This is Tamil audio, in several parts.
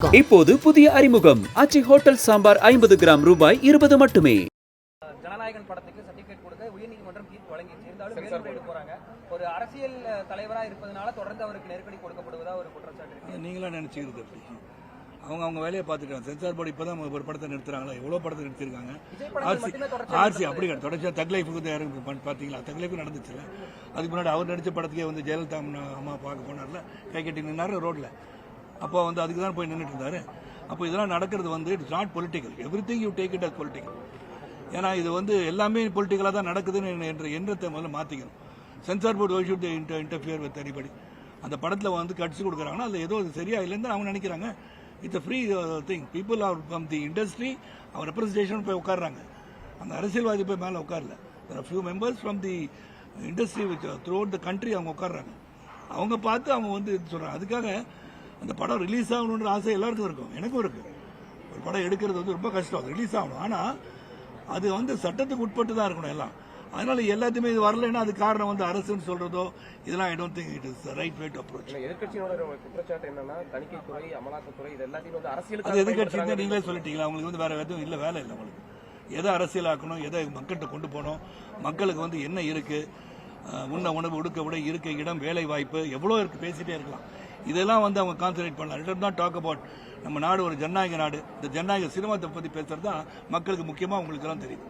இப்போது புதிய அறிமுகம். அச்சி ஹோட்டல் சாம்பார் ஐம்பது கிராம் ரூபாய் இருபது மட்டுமே. ஜனநாயகன் படத்துக்கு சர்டிபிகேட் கொடுக்க உயர்நீதிமன்றம் தீர்ப்பு வழங்கிடுச்சு. இருந்தாலும் மேல்முறையீடு போறாங்க. ஒரு அரசியல் தலைவரா இருப்பதனால தொடர்ந்து அவருக்கு நெருக்கடி கொடுக்கப்படுவதா ஒரு குற்றச்சாட்டு இருக்கு. நீங்களா நினைச்சுக்கிறது அப்படி? அவங்க அவங்க வேலையை பார்த்துட்டாங்க சென்சார் போர்டு இப்போ தான் ஒரு படத்தை நிறுத்துறாங்களா? எவ்வளோ படத்தை நிறுத்திருக்காங்க ஆர்சி தொடர்ச்சியா ஆர்சி அப்படி கிடையாது தொடர்ச்சியாக தக் பண்ணி பார்த்தீங்களா தக் லைஃப் நடந்துச்சுல அதுக்கு முன்னாடி அவர் நடித்த படத்துக்கே வந்து ஜெயலலிதா அம்மா அம்மா பார்க்க போனார்ல? கை கட்டி நின்னாரு ரோட்டில் அப்போ வந்து அதுக்கு தான் போய் நின்றுட்டு இருந்தாரு அப்போ இதெல்லாம் நடக்கிறது வந்து it's not political everything you take it as political ஏன்னா இது வந்து எல்லாமே பொலிட்டிக்கலாக தான் நடக்குதுன்னு என்ற எண்ணத்தை முதல்ல மாற்றிக்கணும் censor board should interfere with அடிப்படி அந்த படத்தில் வந்து கட்சி கொடுக்குறாங்கன்னா அதில் ஏதோ அது சரியா இல்லைன்னு அவங்க நினைக்கிறாங்க. It's a free thing people are from the industry our representation போய் உட்காடுறாங்க அந்த அரசியல்வாதி போய் மேலே உட்காரல. Few members from the industry with throughout the country அவங்க உட்கார்றாங்க. அவங்க பார்த்து அவங்க வந்து இது அதுக்காக அந்த படம் ரிலீஸ் ஆகணுன்ற ஆசை எல்லாருக்கும் இருக்கும். எனக்கும் இருக்கு. ஒரு படம் எடுக்கிறது வந்து ரொம்ப கஷ்டம். அது ரிலீஸ் ஆகணும். ஆனால் அது வந்து சட்டத்துக்கு உட்பட்டு தான் இருக்கணும் எல்லாம். அதனால எல்லாத்தையுமே இது வரலைன்னா அது காரணம் வந்து அரசுன்னு சொல்றதோ இதெல்லாம் I don't think it is right way to approach ஒரு குற்றச்சாட்டு என்னன்னா தணிக்கைத்துறை அமலாக்கத்துறை இது எல்லாத்தையும் வந்து அரசியலுக்கு அது எதிர்கட்சி நீங்களே சொல்லிட்டீங்களா? அவங்களுக்கு வந்து வேற எதுவும் இல்லை வேலை இல்லை அவங்களுக்கு. எதை அரசியலாக்கணும் எதை மக்கள்கிட்ட கொண்டு போகணும் மக்களுக்கு வந்து என்ன இருக்கு? உண்ண உணவு உடுக்க உடை இருக்க இடம் வேலை வாய்ப்பு எவ்வளோ இருக்கு? பேசிட்டே இருக்கலாம். இதெல்லாம் வந்து அவங்க கான்சன்ட்ரேட் பண்ணலாம். இட் தான் டாக் அபவுட் நம்ம நாடு ஒரு ஜனநாயக நாடு. இந்த ஜனநாயக சினிமாத்தை பத்தி பேசுறது தான் மக்களுக்கு முக்கியமா உங்களுக்கு எல்லாம் தெரியும்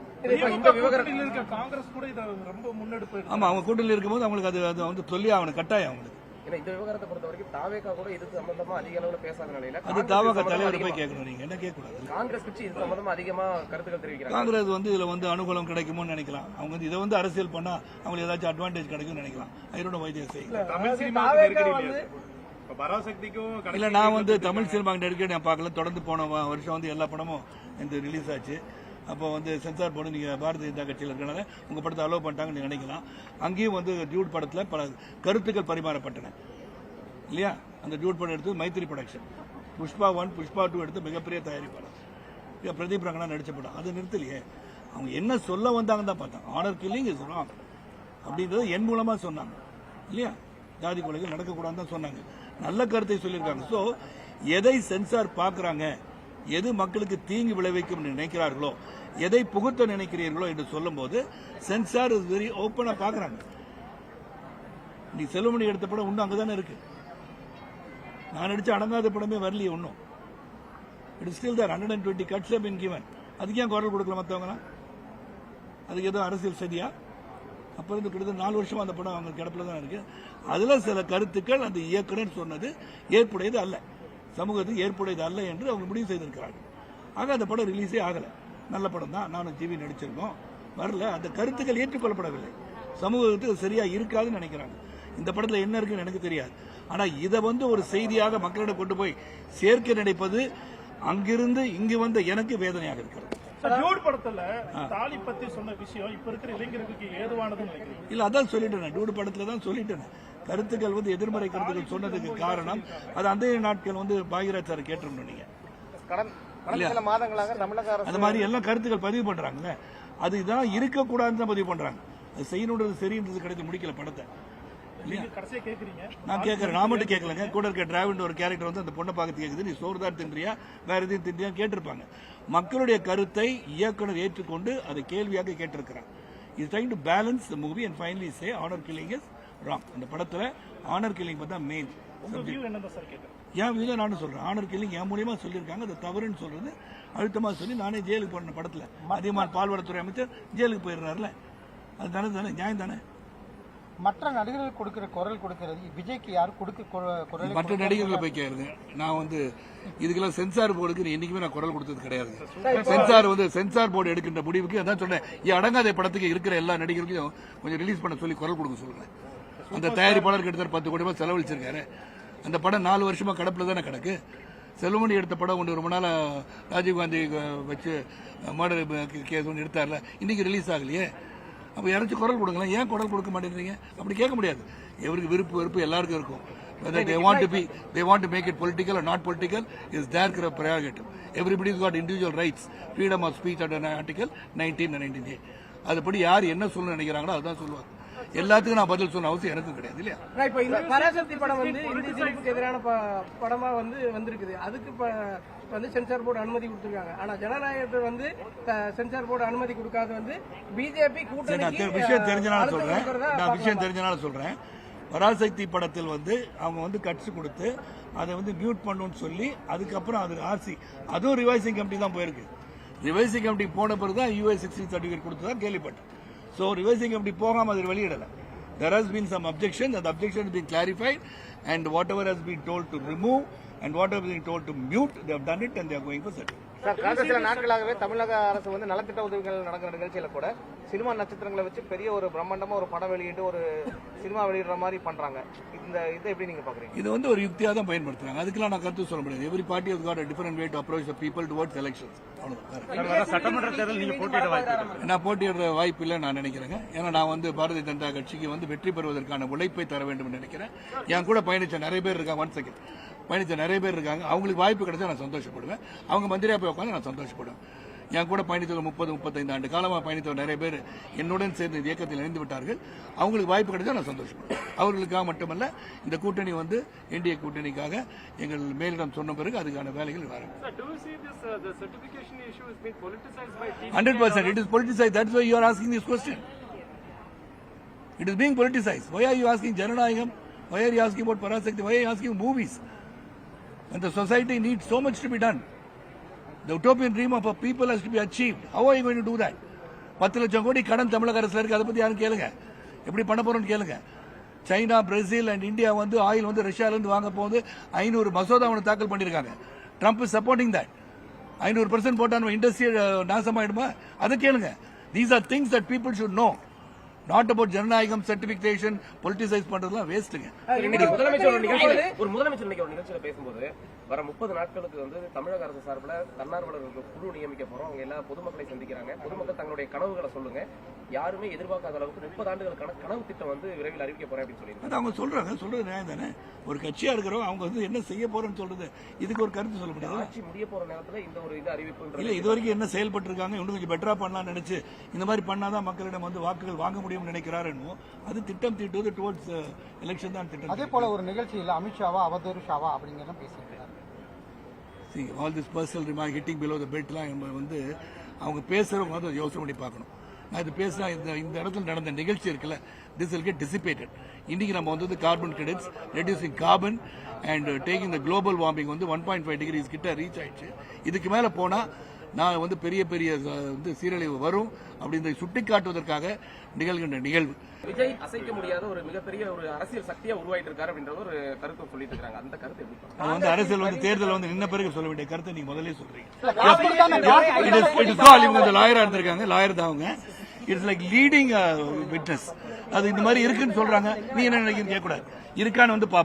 காங்கிரஸ் கூட இதை ரொம்ப முன்னெடுப்பு ஆமா அவங்க கூட்டணியில் இருக்கும்போது அவங்களுக்கு அது அது வந்து சொல்லி அவனுக்கு கட்டாயம் அவங்களுக்கு. இந்த விவகாரத்தை பொறுத்த வரைக்கும் தாவேகா கூட இது சம்பந்தமா அதிக அளவுல பேசாத நிலையில அது காங்கிரஸ் தாவக இது தலைவர் சம்பந்தமா போய் அதிகமா- கேட்கணும் நீங்க என்ன கேட்கக்கூடாது? காங்கிரஸ் கட்சி இது சம்பந்தமா அதிகமா கருத்துக்கள் தெரிவிக்கிறாங்க. காங்கிரஸ் வந்து இதுல வந்து அனுகூலம் கிடைக்குமோன்னு நினைக்கலாம். அவங்க வந்து இதை வந்து அரசியல் பண்ணா அவங்களுக்கு ஏதாச்சும் அட்வான்டேஜ் கிடைக்கும்னு நினைக்கலாம். ஐரோட வைத்தியம் செய்யலாம் பராசக்திக்கும் இல்ல நான் வந்து தமிழ் சினிமா நெருக்கடி நான் பார்க்கல. தொடர்ந்து போன வருஷம் வந்து எல்லா படமும் இந்த ரிலீஸ் ஆச்சு. அப்போ வந்து சென்சார் போர்டு நீங்க பாரதிய ஜனதா கட்சியில் இருக்கனால உங்க படத்தை அலோவ் பண்ணிட்டாங்கன்னு நினைக்கலாம். அங்கேயும் வந்து டியூட் படத்துல பல கருத்துக்கள் பரிமாறப்பட்டன. இல்லையா? அந்த டியூட் படம் எடுத்து Mythri production Pushpa one Pushpa two எடுத்து மிகப்பெரிய தயாரிப்பாளர். பிரதீப் ரங்கனா நடிச்ச படம். அது நிறுத்தலையே. அவங்க என்ன சொல்ல வந்தாங்கன்னு தான் பார்த்தாங்க ஆனர் கில்லிங் இஸ் ராங் அப்படின்றது என் மூலமா சொன்னாங்க. இல்லையா? ஜாதி கொலைகள் நடக்கக்கூடாதுன்னு தான் சொன்னாங்க. நல்ல கருத்தை சொல்லியிருக்காங்க. ஸோ எதை சென்சார் பார்க்குறாங்க? எது மக்களுக்கு தீங்கு விளைவிக்கும் நினைக்கிறார்களோ எதை புகுத்த நினைக்கிறீர்களோ என்று சொல்லும்போது சென்சார் இஸ் வெரி ஓப்பனாக பார்க்குறாங்க. நீ செல்வமணி எடுத்த படம் இன்னும் அங்கதானே இருக்கு. நான் நடித்த அடங்காத படமே வரலையே ஒன்றும் it still there hundred and twenty cuts been given அதுக்கு ஏன் குரல் கொடுக்கல மற்றவங்களாம் அதுக்கு எதுவும் அரசியல் சரியா அப்போ இருந்து கிட்டத்தட்ட நாலு வருஷமா அந்த படம் அவங்க கிடப்பில் தான் இருக்கு. அதில் சில கருத்துக்கள் அந்த இயக்குனர் சொன்னது ஏற்புடையது அல்ல. சமூகத்துக்கு ஏற்புடையது அல்ல என்று அவங்க முடிவு செய்திருக்கிறார்கள். ஆக அந்த படம் ரிலீஸே ஆகலை. நல்ல படம் தான். நானும் ஜிவி நடிச்சிருக்கோம். வரல. அந்த கருத்துக்கள் ஏற்றுக்கொள்ளப்படவில்லை. சமூகத்துக்கு சரியாக இருக்காதுன்னு நினைக்கிறாங்க. இந்த படத்தில் என்ன இருக்குன்னு எனக்கு தெரியாது. ஆனால் இதை வந்து ஒரு செய்தியாக மக்களிடம் கொண்டு போய் சேர்க்க நினைப்பது அங்கிருந்து இங்கு வந்த எனக்கு வேதனையாக இருக்கிறது. டியூட் படத்துல தாலி பத்தி சொன்ன விஷயம் இப்ப இருக்கிற இளைஞர்களுக்கு ஏதுவானதுன்னு இல்ல அதான் சொல்லிட்டேன் டூடு படத்துல தான் சொல்லிட்டேன் கருத்துக்கள் வந்து எதிர்மறை கருத்துக்கள் சொன்னதுக்கு காரணம் அது அந்த நாட்கள் வந்து பாகிராஜ் சார் கேட்டிருந்தோம் நீங்க. அந்த மாதிரி எல்லாம் கருத்துக்கள் பதிவு பண்றாங்கல்ல. அது இதெல்லாம் இருக்கக்கூடாதுன்னு தான் பதிவு பண்றாங்க. அது செய்யணுன்றது சரின்றது கிடைத்து முடிக்கல படத்தை. நான் கேட்கறேன் நான் மட்டும் கேட்கலங்க கூட இருக்க டிராவிட் ஒரு கேரக்டர் வந்து அந்த பொண்ணை பார்த்து கேக்குது நீ சோறு தான் தின்றியா? வேற எதையும் தின்றியா கேட்டிருப்பாங்க. மக்களுடைய கருத்தை இயக்குனர் ஏற்றுக்கொண்டு அதை கேள்வியாக கேட்டிருக்கிறார். Is trying to balance the movie and finally say honour killing is wrong அந்த படத்துல ஆனர் கில்லிங் தான் மெயின் என் வீல நானும் சொல்றேன். ஆனர் கில்லிங் என் மூலியமா சொல்லியிருக்காங்க. அது தவறுன்னு சொல்றது அழுத்தமா சொல்லி நானே ஜெயிலுக்கு போன படத்துல. அதிகமான பால்வளத்துறை அமைச்சர் ஜெயிலுக்கு போயிடுறாருல. அது தானே தானே நியாயம் தானே? மற்ற நடிகர்கள் கொடுக்கிற குரல் கொடுக்கிறது விஜய்க்கு யார் கொடுக்க குர- குரல் மற்ற நடிகர்களை போய் கேளுங்க. நான் வந்து இதுக்கெல்லாம் சென்சார் போர்டுக்கு என்னைக்குமே நான் குரல் கொடுத்தது கிடையாது. சென்சார் வந்து சென்சார் போர்டு எடுக்கின்ற முடிவுக்கு அதான் சொன்னேன். அடங்காத படத்துக்கு இருக்கிற எல்லா நடிகர்களையும் கொஞ்சம் ரிலீஸ் பண்ண சொல்லி குரல் கொடுக்க சொல்லுங்க. அந்த தயாரிப்பாளர் கிட்டத்தட்ட பத்து கோடி ரூபாய் செலவழிச்சிருக்காரு. அந்த படம் நாலு வருஷமா கடப்புல தானே கிடக்கு. செல்வமணி எடுத்த படம் ஒன்று ரொம்ப நாளா ராஜீவ்காந்தி வச்சு மர்டர் கேஸ் ஒன்று எடுத்தார்ல. இன்னைக்கு ரிலீஸ் ஆகலையே. அப்போ யாராச்சும் குரல் கொடுங்களேன் ஏன் குரல் கொடுக்க மாட்டேங்கிறீங்க அப்படி கேட்க முடியாது எவருக்கு விருப்பு வெறுப்பு எல்லாருக்கும் இருக்கும் whether they want to be they want to make it political or not political is their prerogative everybody's got individual rights freedom of speech under article 19 and 19a அதுபடி யார் என்ன சொல்லணும்னு நினைக்கிறாங்களோ அதுதான் சொல்லுவாங்க எல்லாத்துக்கும் நான் பதில் சொன்ன அவசியம் எனக்கும் கிடையாது இல்லையா? இப்போ இந்த பராசக்தி படம் வந்து இந்தி திணிப்புக்கு எதிரான படமா வந்து வந்திருக்குது. அதுக்கு வந்து சென்சார் போர்டு அனுமதி கொடுத்துருக்காங்க. ஆனா ஜனநாயகத்தில் வந்து சென்சார் போர்டு அனுமதி கொடுக்காத வந்து பிஜேபி தெ- விஷயம் தெரிஞ்சனால சொல்றேன். நான் விஷயம். தெரிஞ்சனால சொல்றேன். பராசக்தி படத்தில் வந்து அவங்க வந்து கட்சி கொடுத்து அதை வந்து மியூட் பண்ணணும்னு சொல்லி அதுக்கப்புறம் அது ஆர்சி அதுவும் ரிவைசிங் கமிட்டி தான் போயிருக்கு. ரிவைசிங் கமிட்டி போன பிறகு தான் யூஎஸ் சிக்ஸ்டி சர்டிஃபிகேட் கொடுத்ததா கேள்விப்பட்டேன். ஸோ ரிவைசிங் கமிட்டி போகாம அது வெளியிடல there has been some objection that objection has been clarified and whatever has been told to remove and whatever has been told to mute they have done it and they are going for certificate sir கடந்த சில நாட்களாகவே தமிழக அரசு வந்து நலத்திட்ட உதவிகள் நடக்கிற நிகழ்ச்சியில கூட சினிமா நட்சத்திரங்களை வச்சு பெரிய ஒரு பிரம்மாண்டமா ஒரு படம் வெளியிட்டு ஒரு சினிமா வெளியிடுற மாதிரி பண்றாங்க. இந்த இதை எப்படி நீங்க பாக்குறீங்க? இது வந்து ஒரு யுக்தியா தான் பயன்படுத்துறாங்க. அதுக்கெல்லாம் நான் கருத்து சொல்ல முடியாது. Every party has got a different way to approach the people towards elections. அவ்வளவுதான். சட்டமன்ற தேர்தல் நீங்க போட்டியிட வாய்ப்பு நான் போட்டியிடுற வாய்ப்பு இல்லை நான் நினைக்கிறேங்க. ஏன்னா நான் வந்து பாரதிய ஜனதா கட்சிக்கு வந்து வெற்றி பெறுவதற்கான உழைப்பை தர வேண்டும் என்று நினைக்கிறேன். என் கூட பயணிச்ச நிறைய பேர் இருக்காங்க. ஒன் செகண்ட் பயணிச்ச நிறைய பேர் இருக்காங்க அவங்களுக்கு வாய்ப்பு கிடைச்சா நான் சந்தோஷப்படுவேன் அவங்க மந்திரியா போய் உட்காந்து நான் சந்தோஷப்படுவேன் என் கூட பயணித்தவங்க முப்பது முப்பத்தைந்து ஆண்டு காலமாக பயணித்தவர் நிறைய பேர் என்னுடன் சேர்ந்து இந்த இயக்கத்தில் இணைந்து விட்டார்கள் அவங்களுக்கு வாய்ப்பு கிடைச்சா நான் சந்தோஷப்படுவேன் அவர்களுக்காக மட்டுமல்ல இந்த கூட்டணி வந்து இந்திய கூட்டணிக்காக எங்கள் மேலிடம் சொன்ன பிறகு அதுக்கான வேலைகள் வரும் Hundred percent, it is politicized. That's why you are asking this question. It is being politicized. Why are you asking Jananayagam? Why are you asking about Parasakti? Why are you asking movies? When the society needs so much to be done. The utopian dream of a people has to be achieved. How are you going to do that? பத்து லட்சம் கோடி கடன் தமிழக அரசு இருக்கு. அதை பத்தி யாரும் கேளுங்க. எப்படி பண்ண போறோம்னு கேளுங்க. சைனா பிரேசில் அண்ட் இந்தியா வந்து ஆயில் வந்து ரஷ்யால இருந்து வாங்க போகுது. ஐநூறு மசோதா ஒன்று தாக்கல் பண்ணியிருக்காங்க. ட்ரம்ப் சப்போர்ட்டிங் தட் ஐநூறு பர்சன்ட் போட்டா நம்ம இண்டஸ்ட்ரி நாசமாயிடுமா? அதை கேளுங்க. These are things that people should know not about ஜனநாயகம் சர்டிபிகேஷன் பொலிட்டிசைஸ் பண்றதுலாம் வேஸ்ட்டுங்க இன்னைக்கு முதலமைச்சர் ஒரு முதலமைச்சர் ஒரு நிகழ்ச்சியில பேசும்போது வர முப்பது நாட்களுக்கு வந்து தமிழக அரசு சார்பில் தன்னார்வலர்களுக்கு குழு நியமிக்க போறோம். அவங்க எல்லா பொதுமக்களை சந்திக்கிறாங்க. பொதுமக்கள் தங்களுடைய கனவுகளை சொல்லுங்க. யாருமே எதிர்பார்க்காத அளவுக்கு முப்பது ஆண்டுகளுக்கான கனவு திட்டம் வந்து விரைவில் அறிவிக்க போறேன் அப்படின்னு அது அவங்க சொல்றாங்க. சொல்றது நியாயம் தானே? ஒரு கட்சியா இருக்கிறோம். அவங்க வந்து என்ன செய்ய போறேன்னு சொல்றது. இதுக்கு ஒரு கருத்து சொல்ல முடியாது? ஆட்சி முடிய போற நேரத்துல இந்த ஒரு இது அறிவிப்புன்றது இல்ல இது வரைக்கும் என்ன செயல்பட்டு இருக்காங்க இன்னும் கொஞ்சம் பெட்டரா பண்ணலாம்னு நினைச்சு இந்த மாதிரி பண்ணாதான் மக்களிடம் வந்து வாக்குகள் வாங்க முடியும்னு நினைக்கிறாரு என்னமோ அது திட்டம் தீட்டுவது டுவர்ட்ஸ் எலெக்ஷன் தான் திட்டம் அதே போல ஒரு நிகழ்ச்சியில் அமித்ஷாவா அவதூறு ஷாவா அப்படிங்கிற பேசியிருக்கிறார். All this personal remark hitting below the beltலாம் நம்ம வந்து அவங்க பேசுறவங்க வந்து யோசனை பண்ணி பார்க்கணும். நான் இது பேசுனா இந்த இந்த இடத்துல நடந்த நிகழ்ச்சி இருக்குல்ல திஸ் will get dissipated. இன்னைக்கு நம்ம வந்து carbon credits reducing carbon and taking the global warming வந்து ஒன் பாயிண்ட் ஃபைவ் டிகிரிஸ் கிட்ட ரீச் ஆயிடுச்சு. இதுக்கு மேல போனா நான் வந்து பெரிய பெரிய வந்து சீரழிவு வரும் அப்படின்னு சுட்டி காட்டுவதற்காக நிகழ்கின்ற நிகழ்வு. விஜய் அசைக்க முடியாத ஒரு மிகப்பெரிய ஒரு அரசியல் சக்தியா உருவாயிட்டு இருக்காரு அப்படின்ற ஒரு கருத்தை சொல்லிட்டு இருக்காங்க அந்த கருத்து வந்து அரசியல் வந்து தேர்தல் வந்து நின்ன பிறகு சொல்ல வேண்டிய கருத்தை நீங்க முதல்ல சொல்றீங்க. அப்படித்தானே it is it is all இவங்க அந்த லாயரா இருந்திருக்காங்க. லாயர் தான் அவங்க. இட்ஸ் லைக் லீடிங் விட்னஸ் அது இந்த மாதிரி இருக்குன்னு சொல்றாங்க. நீ என்ன நினைக்கிறீங்க கேட்கக்கூடாது. இருக்கான்னு வந்து